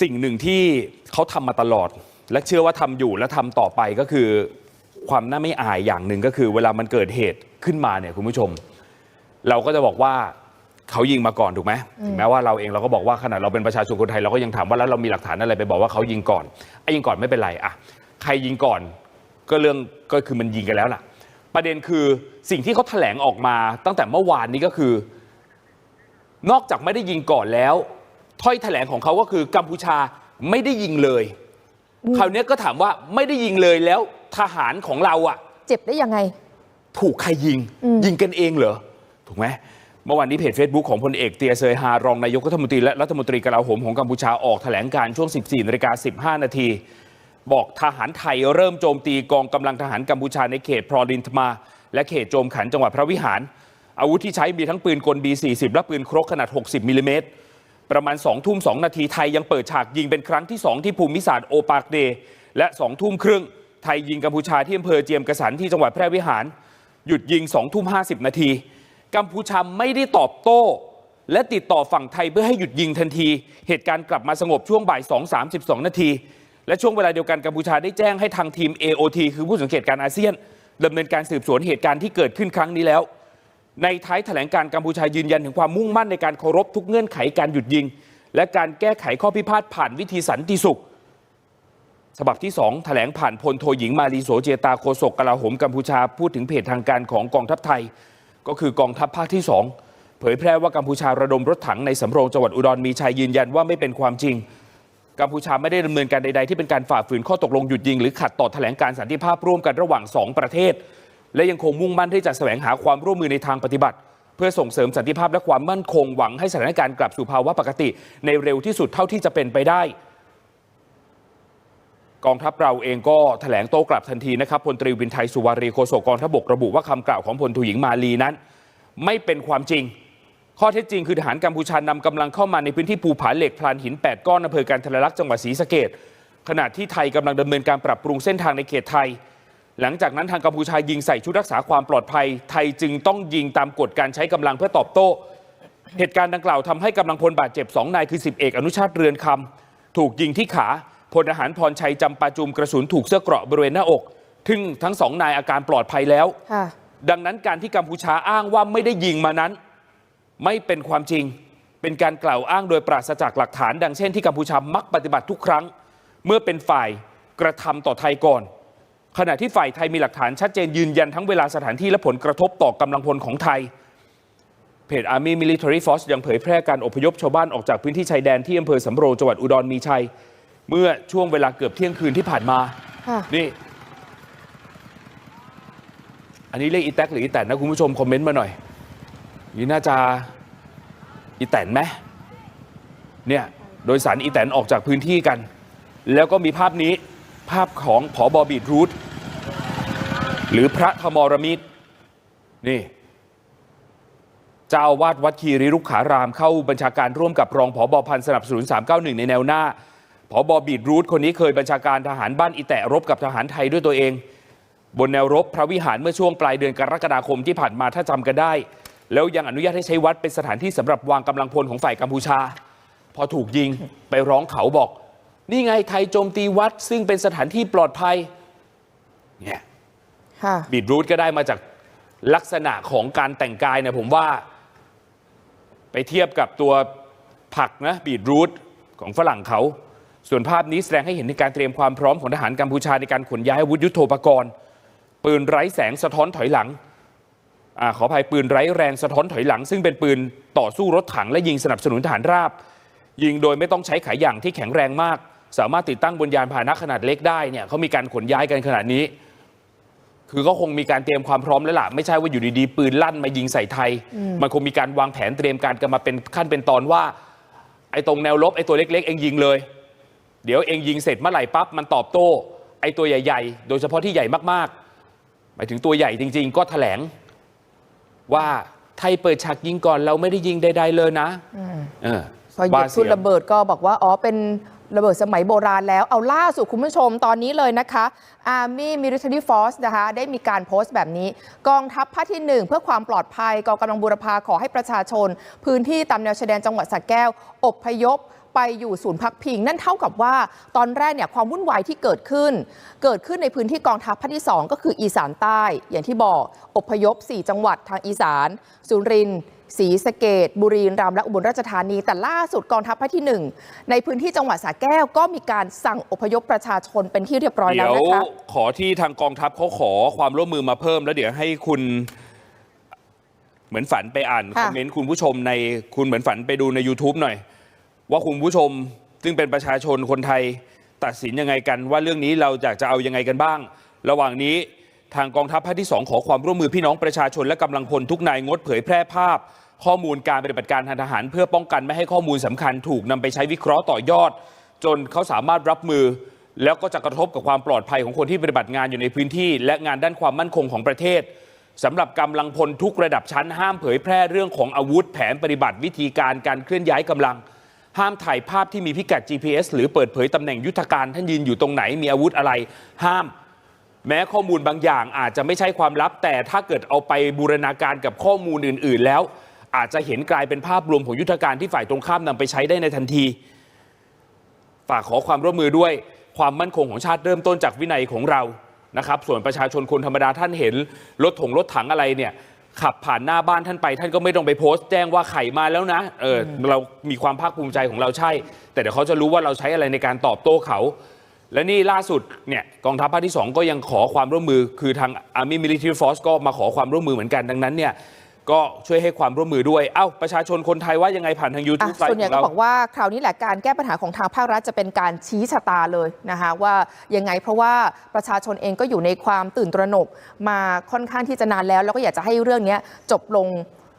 สิ่งหนึ่งที่เขาทำมาตลอด และเชื่อว่าทำอยู่และทำต่อไปก็คือความน่าไม่อายอย่างหนึ่งก็คือ เวลามันเกิดเหตุขึ้นมาเนี่ยคุณผู้ชม เราก็จะบอกว่าเขายิงมาก่อนถูกไหมถึงแม้ว่าเราเองเราก็บอกว่าขนาดเราเป็นประชาชนคนไทยเราก็ยังถามว่าแล้วเรามีหลักฐานอะไรไปบอกว่าเขายิงก่อนไอ้ยิงก่อนไม่เป็นไรอะใครยิงก่อนก็เรื่องก็คือมันยิงกันแล้วล่ะ ประเด็นคือสิ่งที่เขาแถลงออกมาตั้งแต่เมื่อวานนี้ก็คือ นอกจากไม่ได้ยิงก่อนแล้ว ถ้อยแถลงของเขาก็คือกัมพูชาไม่ได้ยิงเลย คราวเนี้ยก็ถามว่าไม่ได้ยิงเลยแล้วทหารของเราอะเจ็บได้ยังไง ถูกใครยิงอืมยิงกันเองเหรอ ถูกไหมเมื่อวานนี้เพจ Facebook ของพลเอกเตียเซยฮารองนายกรัฐมนตรีและรัฐมนตรีกลาโหมของกัมพูชาออกแถลงการณ์ช่วง 14นาฬิกา15 นาที บอกทหารไทยเริ่มโจมตีกองกำลังทหารกัมพูชาในเขตพรอลินทมา และเขตโจมขันจังหวัดพระวิหาร อาวุธที่ใช้มีทั้งปืนกล B40 และปืนครกขนาด 60มิลลิเมตร ประมาณ2ทุ่ม2นาทีไทยยังเปิดฉากยิงเป็นครั้งที่ 2 ที่ภูมิศาสตร์โอปากเด และ2ทุ่มครึ่งไทยยิงกัมพูชาที่อำเภอเจียมกระสันที่จังหวัดแพร่วิหาร หยุดยิง2ทุ่ม50 นาที กัมพูชาไม่ได้ตอบโต้ และติดต่อฝั่งไทยเพื่อให้หยุดยิงทันที เหตุการณ์กลับมาสงบช่วงบ่าย2 32 นาที และช่วงเวลาเดียวกันกัมพูชาได้แจ้งให้ทางทีม AOT คือผู้สังเกตการณ์อาเซียนดำเนินการสืบสวนเหตุการณ์ที่เกิดขึ้นครั้งนี้แล้ว ในท้ายแถลงการกัมพูชายืนยันถึงความมุ่งมั่นในการเคารพทุกเงื่อนไขการหยุดยิง และการแก้ไขข้อพิพาทผ่านวิธีสันติสุข ฉบับที่ 2 แถลงผ่านพลโทหญิงมาลีโสเจตาโฆษกกลาโหมกัมพูชาพูดถึงเพจทางการของกองทัพไทย ก็คือกองทัพภาคที่ 2 เผยแพร่ว่ากัมพูชาระดมรถถังในสำโรงจังหวัดอุดรมีชัยยืนยันว่าไม่เป็นความจริงกัมพูชาไม่ได้ดำเนินการใดๆที่เป็นการฝ่าฝืนข้อตกลงหยุดยิงหรือขัดต่อแถลงการสันติภาพร่วมกันระหว่างสองประเทศ และยังคงมุ่งมั่นที่จะแสวงหาความร่วมมือในทางปฏิบัติ เพื่อส่งเสริมสันติภาพและความมั่นคงหวังให้สถานการณ์กลับสู่ภาวะปกติ ในเร็วที่สุดเท่าที่จะเป็นไปได้กองทัพเราเองก็แถลงโต้กลับทันทีนะครับพลตรีวินไทยสุวารีโฆษกกองทัพบกระบุว่าคำกล่าวของพลโทหญิงมาลีนั้น ไม่เป็นความจริง ข้อเท็จจริงคือทหารกัมพูชานำกำลังเข้ามาในพื้นที่ภูผาเหล็กพลานหิน 8 ก้อนอำเภอการทรลักจังหวัดศรีสะเกดขณะที่ไทยกำลังดำเนินการปรับปรุงเส้นทางในเขตไทย หลังจากนั้นทางกัมพูชายิงใส่ชุดรักษาความปลอดภัย ไทยจึงต้องยิงตามกฎการใช้กำลังเพื่อตอบโต้ เหตุการณ์ดังกล่าวทำให้กำลังพลบาดเจ็บ 2 นายคือ10เอกอนุชาติเรือนคำถูกยิงที่ขาพลทหารพรชัยจำปาจุมกระสุนถูกเสื้อเกราะบริเวณหน้าอกซึ่งทั้งสองนายอาการปลอดภัยแล้วค่ะดังนั้นการที่กัมพูชาอ้างว่าไม่ได้ยิงมานั้น ไม่เป็นความจริง เป็นการกล่าวอ้างโดยปราศจากหลักฐาน ดังเช่นที่กัมพูชามักปฏิบัติทุกครั้ง เมื่อเป็นฝ่ายกระทำต่อไทยก่อน ขณะที่ฝ่ายไทยมีหลักฐานชัดเจนยืนยันทั้งเวลาสถานที่และผลกระทบต่อกำลังพลของไทย เพจ Army Military Force ยังเผยแพร่การอพยพชาวบ้านออกจากพื้นที่ชายแดนที่อำเภอสำโรงจังหวัดอุดรมีชัย เมื่อช่วงเวลาเกือบเที่ยงคืนที่ผ่านมาค่ะนี่ อันนี้เรียกอีแท็กหรืออีแตนนะคุณผู้ชมคอมเมนต์มาหน่อย นี่น่าจะอีแตนไหมเนี่ยโดยสารอีแตนออกจากพื้นที่กัน แล้วก็มีภาพนี้ ภาพของผอบอบีดรูทหรือพระธมรมิตรนี่เจ้าวาดวัดคีริรุกขารามเข้าบัญชาการร่วมกับรองผอบอพันสนับสนุน 391 ในแนวหน้าผอบอบีดรูทคนนี้เคยบัญชาการทหารบ้านอีแตะรบกับทหารไทยด้วยตัวเอง บนแนวรบพระวิหารเมื่อช่วงปลายเดือนกรกฎาคมที่ผ่านมาถ้าจำกันได้ แล้วยังอนุญาตให้ใช้วัดเป็นสถานที่สำหรับวางกำลังพลของฝ่ายกัมพูชา พอถูกยิงไปร้องเขาบอก นี่ไงไทยโจมตีวัด ซึ่งเป็นสถานที่ปลอดภัยเนี่ยค่ะบีดรูทก็ได้มาจากลักษณะของการแต่งกายเนี่ยผมว่า ไปเทียบกับตัวผักนะบีดรูทของฝรั่งเขา ส่วนภาพนี้แสดงให้เห็นในการเตรียมความพร้อมของทหารกัมพูชาในการขนย้ายอาวุธยุโทโธปกรณ์ ปืนไร้แสงสะท้อนถอยหลังอาขออภัยปืนไร้แรงสะท้อนถอยหลัง ซึ่งเป็นปืนต่อสู้รถถังและยิงสนับสนุนทหารราบ ยิงโดยไม่ต้องใช้ขายอย่างที่แข็งแรงมาก สามารถติดตั้งบนยานพาหนะขนาดเล็กได้เนี่ยเขามีการขนย้ายกันขนาดนี้ คือก็คงมีการเตรียมความพร้อมแล้วล่ะ ไม่ใช่ว่าอยู่ดีๆ ปืนลั่นมายิงใส่ไทย มันคงมีการวางแผนเตรียมการกันมาเป็นขั้นเป็นตอนว่า ไอ้ตรงแนวรบไอ้ตัวเล็ก ๆ เองยิงเลย เดี๋ยวเองยิงเสร็จเมื่อไหร่ปั๊บมันตอบโต้ ไอ้ตัวใหญ่ ๆ โดยเฉพาะที่ใหญ่มากๆ หมายถึงตัวใหญ่จริง ๆ ก็แถลงว่าไทยเปิดฉากยิงก่อนเราไม่ได้ยิงใดๆเลยนะเออพอหยุบ้าดเสีทุ่นยงระเบิดก็บอกว่าอ๋อเป็น ระเบิดสมัยโบราณแล้ว เอาล่าสุดคุณผู้ชมตอนนี้เลยนะคะ Army Military Force นะคะ ได้มีการโพสต์แบบนี้ กองทัพภาคที่ 1 เพื่อความปลอดภัยกองกำลังบูรพาขอให้ประชาชน พื้นที่ตามแนวชายแดนจังหวัดสระแก้ว อบพยพไปอยู่ศูนย์พักพิง นั่นเท่ากับว่าตอนแรกเนี่ยความวุ่นวายที่เกิดขึ้น เกิดขึ้นในพื้นที่กองทัพภาคที่ 2 ก็คืออีสานใต้ อย่างที่บอกอพยพ 4 จังหวัดทางอีสานสุรินทร์ ศรีสะเกดบุรีรัมย์และอุบลราชธานี แต่ล่าสุดกองทัพภาคที่ 1 ในพื้นที่จังหวัดสระแก้วก็มีการสั่งอพยพประชาชนเป็นที่เรียบร้อยแล้เดี๋วยวนะคะขอที่ทางกองทัพเขาขอความร่วมมือมาเพิ่ม แล้วเดี๋ยวให้คุณเหมือนฝันไปอ่านคค่ะอมเมนต์คุณผู้ชมในคุณเหมือนฝันไปดูใน YouTube หน่อย ว่าคุณผู้ชมซึ่งเป็นประชาชนคนไทยตัดสินยังไงกันว่าเรื่องนี้เราอยากจะเอายังไงกันบ้าง ระหว่างนี้ ทางกองทัพภาคที่ 2 ขอความร่วมมือพี่น้องประชาชนและกำลังพลทุกนายงดเผยแพร่ภาพ ข้อมูลการปฏิบัติการทางทหาร เพื่อป้องกันไม่ให้ข้อมูลสำคัญถูกนำไปใช้วิเคราะห์ต่อยอด จนเขาสามารถรับมือ แล้วก็จะกระทบกับความปลอดภัยของคนที่ปฏิบัติงานอยู่ในพื้นที่ และงานด้านความมั่นคงของประเทศสำหรับกำลังพลทุกระดับชั้น ห้ามเผยแพร่เรื่องของอาวุธแผนปฏิบัติวิธีการการเคลื่อนย้ายกำลัง ห้ามถ่ายภาพที่มีพิกัด GPS หรือเปิดเผยตำแหน่งยุทธการท่านยืนอยู่ตรงไหนมีอาวุธอะไร ห้าม แม้ข้อมูลบางอย่างอาจจะไม่ใช่ความลับ แต่ถ้าเกิดเอาไปบูรณาการกับข้อมูลอื่น ๆ แล้ว อาจจะเห็นกลายเป็นภาพรวมของยุทธการที่ฝ่ายตรงข้ามนำไปใช้ได้ในทันที ฝากขอความร่วมมือด้วย ความมั่นคงของชาติเริ่มต้นจากวินัยของเรานะครับส่วนประชาชนคนธรรมดาท่านเห็นรถถงรถถังอะไรเนี่ยขับผ่านหน้าบ้านท่านไป ท่านก็ไม่ต้องไปโพสต์แจ้งว่าไข่มาแล้วนะเออเรามีความภาคภูมิใจของเราใช่ แต่เดี๋ยวเขาจะรู้ว่าเราใช้อะไรในการตอบโต้เขา และนี่ล่าสุดเนี่ยกองทัพภาคที่ 2 ก็ยังขอความร่วมมือ คือทาง Army Military Force ก็มาขอความร่วมมือเหมือนกันดังนั้นเนี่ยก็ช่วยให้ความร่วมมือด้วย เอ้า ประชาชนคนไทยว่ายังไงผ่านทางอะ YouTube ไลส่วนฟ์ใหญ่ของก็เราบอกว่าคราวนี้แหละการแก้ปัญหาของทางภาครัฐจะเป็นการชี้ชะตาเลยนะคะว่ายังไงเพราะว่าประชาชนเองก็อยู่ในความตื่นตระหนกมาค่อนข้างที่จะนานแล้ว แล้วก็อยากจะให้เรื่องนี้จบลง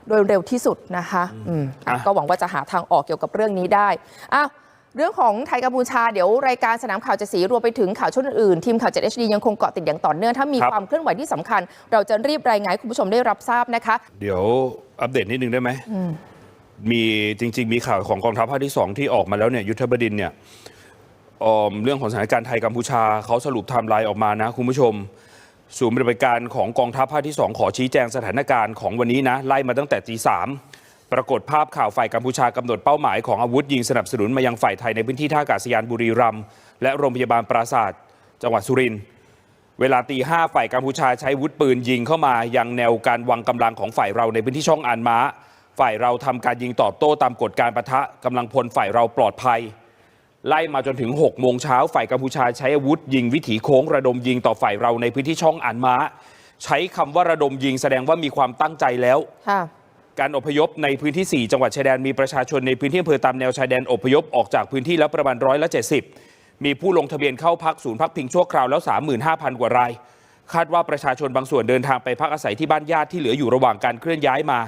โดยเร็วที่สุดนะคะอืมอะอะก็หวังว่าจะหาทางออกเกี่ยวกับเรื่องนี้ได้อ้าว เรื่องของไทยกัมพูชาเดี๋ยวรายการสนามข่าวเจะสีรวมไปถึงข่าวช่วงอื่นๆทีมข่าว 7HD ยังคงเกาะติดอย่างต่อเนื่อง ถ้ามีความเคลื่อนไหวที่สำคัญ เราจะรีบรายงานให้คุณผู้ชมได้รับทราบนะคะ เดี๋ยวอัปเดตนิดนึงได้ไหมมีจริง ๆ มีข่าวของกองทัพภาคที่ 2 ที่ออกมาแล้วเนี่ยยุทธบดินเนี่ยเอิ่มเรื่องของสถานการณ์ไทยกัมพูชาเขาสรุปไทม์ไลน์ออกมานะคุณผู้ชมศูนย์ปฏิบัติการของกองทัพภาคที่ 2 ขอชี้แจงสถานการณ์ของวันนี้นะไล่มาตั้งแต่ตีสาม ปรากฏภาพข่าวฝ่ายกัมพูชากำหนดเป้าหมายของอาวุธยิงสนับสนุนมายังฝ่ายไทยในพื้นที่ท่าอากาศยานบุรีรัมย์และโรงพยาบาลปราศาสตร์จังหวัดสุรินทร์เวลาตีห้าฝ่ายกัมพูชาใช้วุธปืนยิงเข้ามายังแนวการวางกำลังของฝ่ายเราในพื้นที่ช่องอานม้า ฝ่ายเราทำการยิงตอบโต้ตามกฎการประทะกำลังพลฝ่ายเราปลอดภัย ไล่มาจนถึง6โมงเช้าฝ่ายกัมพูชาใช้อาวุธยิงวิถีโค้งระดมยิงต่อฝ่ายเราในพื้นที่ช่องอานม้า ใช้คำว่าระดมยิงแสดงว่ามีความตั้งใจแล้ว การอพยพในพื้นที่ 4 จังหวัดชายแดนมีประชาชนในพื้นที่อำเภอตามแนวชายแดนอพยพออกจากพื้นที่แล้วประมาณร้อยละ70 มีผู้ลงทะเบียนเข้าพักศูนย์พักพิงชั่วคราวแล้ว 35,000 กว่าราย คาดว่าประชาชนบางส่วนเดินทางไปพักอาศัยที่บ้านญาติที่เหลืออยู่ระหว่างการเคลื่อนย้ายมา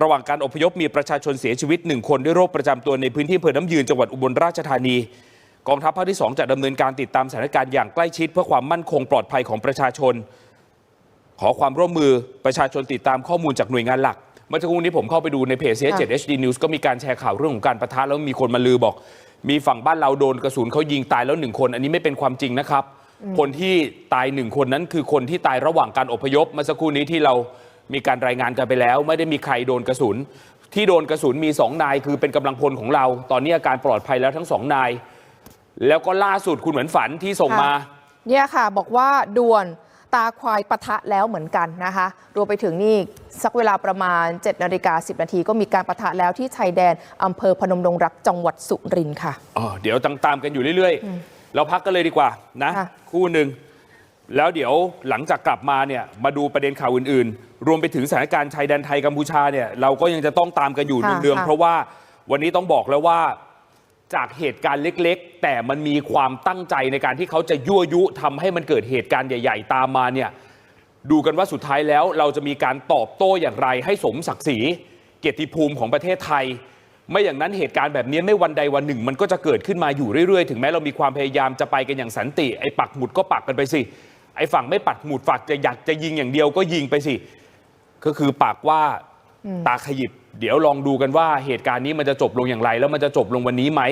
ระหว่างการอพยพมีประชาชนเสียชีวิตหนึ่งคนด้วยโรคประจำตัวในพื้นที่อำเภอน้ำยืนจังหวัดอุบลราชธานี กองทัพภาคที่ 2 จะดำเนินการติดตามสถานการณ์อย่างใกล้ชิด เพื่อความมั่นคงปลอดภัยของประชาชน ขอความร่วมมือประชาชนติดตามข้อมูลจากหน่วยงานหลัก มื่อสักครู่นี้ผมเข้าไปดูในเพจ CS7 HD News ก็มีการแชร์ข่าวเรื่องของการประทะแล้วมีคนมาลือบอก มีฝั่งบ้านเราโดนกระสุนเขายิงตายแล้วหนึ่งคน อันนี้ไม่เป็นความจริงนะครับ คนที่ตายหนึ่งคนนั้นคือคนที่ตายระหว่างการอพยพเมื่อสักครู่นี้ที่เรามีการรายงานกันไปแล้ว ไม่ได้มีใครโดนกระสุน ที่โดนกระสุนมีสองนายคือเป็นกำลังพลของเรา ตอนนี้อาการปลอดภัยแล้วทั้งสองนาย แล้วก็ล่าสุดคุณเหมือนฝันที่ส่งมาเนี่ยค่ะบอกว่าด่วน ตาควายปะทะแล้วเหมือนกันนะคะ รวมไปถึงนี่สักเวลาประมาณ7นาฬิกา10 นาทีก็มีการปะทะแล้วที่ชายแดนอำเภอพนมดงรักจังหวัดสุรินทร์ค่ะอ๋อเดี๋ยวตามตามกันอยู่เรื่อยๆ เราพักกันเลยดีกว่านะค่ะคู่หนึ่งแล้วเดี๋ยวหลังจากกลับมาเนี่ยมาดูประเด็นข่าวอื่นๆ รวมไปถึงสถานการณ์ชายแดนไทยกัมพูชาเนี่ยเราก็ยังจะต้องตามกันอยู่ค่ะเนืองๆค่ะเพราะว่าวันนี้ต้องบอกแล้วว่า จากเหตุการณ์เล็กๆ แต่มันมีความตั้งใจในการที่เขาจะยั่วยุทำให้มันเกิดเหตุการณ์ใหญ่ ๆ ตามมาเนี่ยดูกันว่าสุดท้ายแล้วเราจะมีการตอบโต้อย่างไร ให้สมศักดิ์ศรีเกียรติภูมิของประเทศไทย ไม่อย่างนั้นเหตุการณ์แบบนี้ไม่วันใดวันหนึ่ง มันก็จะเกิดขึ้นมาอยู่เรื่อยๆ ถึงแม้เรามีความพยายามจะไปกันอย่างสันติไอ้ปักหมุดก็ปักกันไปสิไอ้ฝั่งไม่ปักหมุดฝักจะอยากจะยิงอย่างเดียวก็ยิงไปสิก็คือปากว่าตาขยิบ เดี๋ยวลองดูกันว่าเหตุการณ์นี้มันจะจบลงอย่างไร แล้วมันจะจบลงวันนี้ไหม